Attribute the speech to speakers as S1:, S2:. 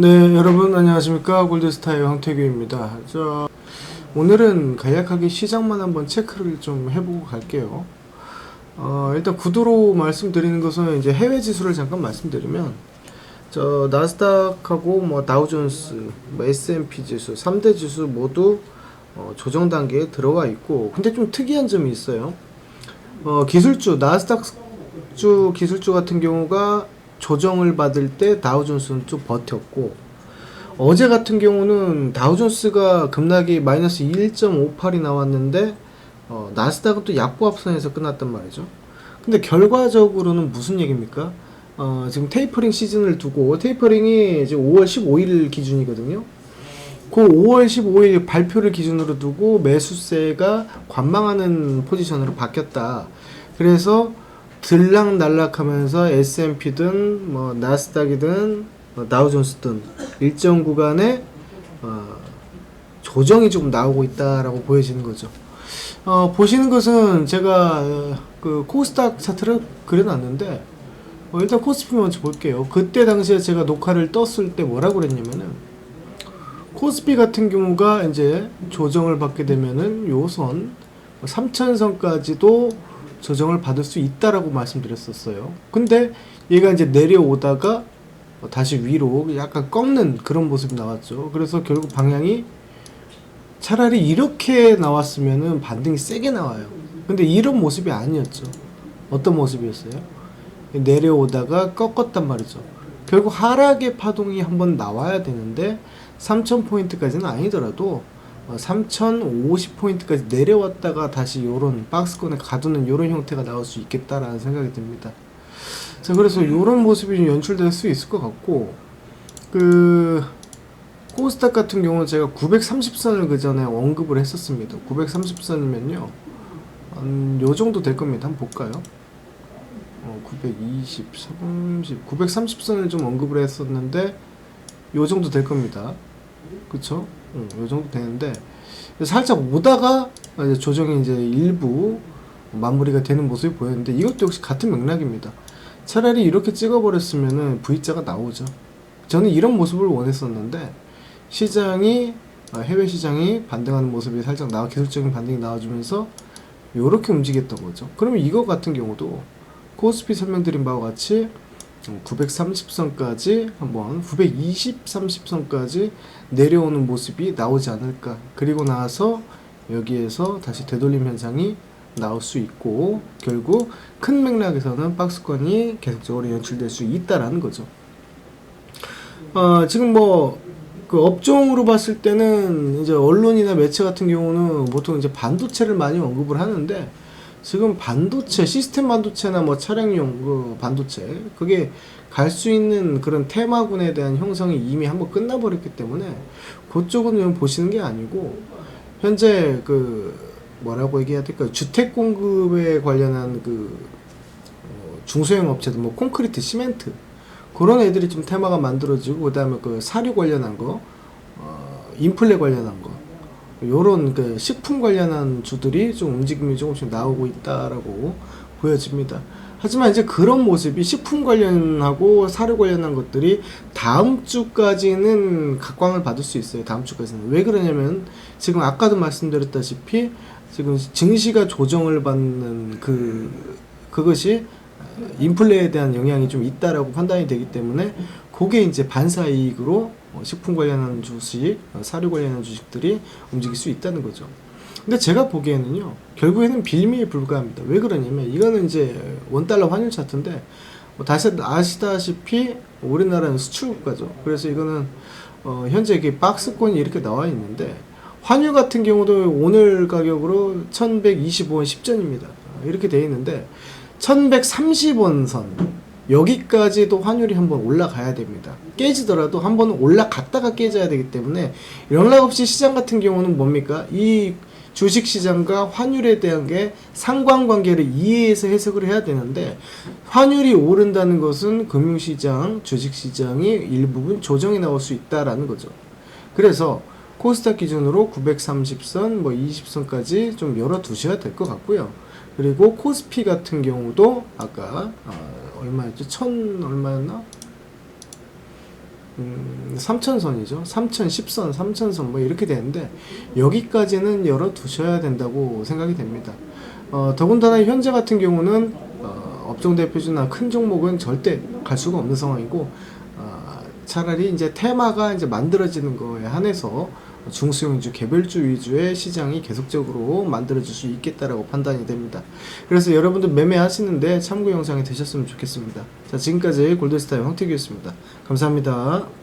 S1: 네, 여러분 안녕하십니까 골드스타의 황태규입니다. 자, 오늘은 간략하게 시장만 한번 체크를 좀 해보고 갈게요. 어, 일단 구도로 말씀드리는 것은 이제 해외 지수를 잠깐 말씀드리면 저 나스닥하고 뭐 다우존스, 뭐 S&P 지수, 3대 지수 모두 어, 조정 단계에 들어가 있고 근데 좀 특이한 점이 있어요. 어, 기술주 나스닥 주 기술주 같은 경우가 조정을 받을 때 다우존스는 좀 버텼고 어제 같은 경우는 다우존스가 급락이 마이너스 1.58이 나왔는데 어, 나스닥은 또 약보 합선에서 끝났단 말이죠. 근데 결과적으로는 무슨 얘기입니까? 어, 지금 테이퍼링 시즌을 두고 테이퍼링이 이제 5월 15일 기준이거든요. 그 5월 15일 발표를 기준으로 두고 매수세가 관망하는 포지션으로 바뀌었다. 그래서 들락날락하면서 S&P든 뭐 나스닥이든 뭐 다우존스든 일정 구간에 어, 조정이 좀 나오고 있다라고 보여지는 거죠. 어, 보시는 것은 제가 어, 그 코스닥 차트를 그려놨는데 어, 일단 코스피 먼저 볼게요. 그때 당시에 제가 녹화를 떴을 때 뭐라고 그랬냐면은 코스피 같은 경우가 이제 조정을 받게 되면은 요선 3천선까지도 조정을 받을 수 있다라고 말씀드렸었어요. 근데 얘가 이제 내려오다가 다시 위로 약간 꺾는 그런 모습이 나왔죠. 그래서 결국 방향이 차라리 이렇게 나왔으면은 반등이 세게 나와요. 근데 이런 모습이 아니었죠. 어떤 모습이었어요? 내려오다가 꺾었단 말이죠. 결국 하락의 파동이 한번 나와야 되는데 3000포인트까지는 아니더라도 3050포인트까지 내려왔다가 다시 요런 박스권에 가두는 요런 형태가 나올 수 있겠다라는 생각이 듭니다. 자, 그래서 요런 모습이 좀 연출될 수 있을 것 같고, 그, 코스닥 같은 경우는 제가 930선을 그 전에 언급을 했었습니다. 930선이면요, 한, 요 정도 될 겁니다. 한번 볼까요? 어, 920, 30, 930선을 좀 언급을 했었는데, 요 정도 될 겁니다. 그쵸? 응, 요 정도 되는데, 살짝 오다가 이제 조정이 이제 일부 마무리가 되는 모습이 보였는데, 이것도 역시 같은 맥락입니다. 차라리 이렇게 찍어버렸으면은 V자가 나오죠. 저는 이런 모습을 원했었는데 시장이 아, 해외 시장이 반등하는 모습이 살짝 나와 기술적인 반등이 나와주면서 이렇게 움직였던 거죠. 그러면 이거 같은 경우도 코스피 설명드린 바와 같이 930선까지 한번 920, 30선까지 내려오는 모습이 나오지 않을까. 그리고 나서 여기에서 다시 되돌림 현상이 나올 수 있고 결국 큰 맥락에서는 박스권이 계속적으로 연출될 수 있다라는 거죠. 어, 지금 뭐 그 업종으로 봤을 때는 이제 언론이나 매체 같은 경우는 보통 이제 반도체를 많이 언급을 하는데 지금 반도체 시스템 반도체나 뭐 차량용 그 반도체 그게 갈 수 있는 그런 테마군에 대한 형성이 이미 한번 끝나버렸기 때문에 그쪽은 보시는 게 아니고 현재 그 뭐라고 얘기해야 될까요? 주택 공급에 관련한 그 어, 중소형 업체들 뭐 콘크리트, 시멘트 그런 애들이 좀 테마가 만들어지고 그다음에 그 사료 관련한 거, 어, 인플레 관련한 거 요런 그 식품 관련한 주들이 좀 움직임이 조금씩 나오고 있다라고 보여집니다. 하지만 이제 그런 모습이 식품 관련하고 사료 관련한 것들이 다음 주까지는 각광을 받을 수 있어요. 다음 주까지는. 왜 그러냐면 지금 아까도 말씀드렸다시피 지금 증시가 조정을 받는 그 그것이 인플레에 대한 영향이 좀 있다라고 판단이 되기 때문에 그게 이제 반사 이익으로 어, 식품 관련한 주식, 어, 사료 관련한 주식들이 움직일 수 있다는 거죠. 근데 제가 보기에는요, 결국에는 빌미에 불과합니다. 왜 그러냐면, 이거는 이제 원달러 환율 차트인데, 뭐 다시 아시다시피 우리나라는 수출 국가죠. 그래서 이거는 어, 현재 이게 박스권이 이렇게 나와 있는데, 환율 같은 경우도 오늘 가격으로 1125원 10전입니다. 이렇게 돼 있는데, 1130원 선, 여기까지도 환율이 한번 올라가야 됩니다. 깨지더라도 한번 올라갔다가 깨져야 되기 때문에 연락없이 시장 같은 경우는 뭡니까? 이 주식 시장과 환율에 대한 게 상관관계를 이해해서 해석을 해야 되는데 환율이 오른다는 것은 금융시장, 주식시장이 일부분 조정이 나올 수 있다라는 거죠. 그래서 코스닥 기준으로 930선, 뭐 20선까지 좀 열어두셔야 될 것 같고요. 그리고 코스피 같은 경우도 아까 어, 얼마였죠? 천 얼마였나? 음, 3천선이죠. 3,010선, 3천선 뭐 이렇게 되는데 여기까지는 열어 두셔야 된다고 생각이 됩니다. 어, 더군다나 현재 같은 경우는 어, 업종 대표주나 큰 종목은 절대 갈 수가 없는 상황이고 어, 차라리 이제 테마가 이제 만들어지는 거에 한해서 중수용주, 개별주 위주의 시장이 계속적으로 만들어질 수 있겠다라고 판단이 됩니다. 그래서 여러분들 매매하시는데 참고 영상이 되셨으면 좋겠습니다. 자, 지금까지 골드스타의 황태규였습니다. 감사합니다.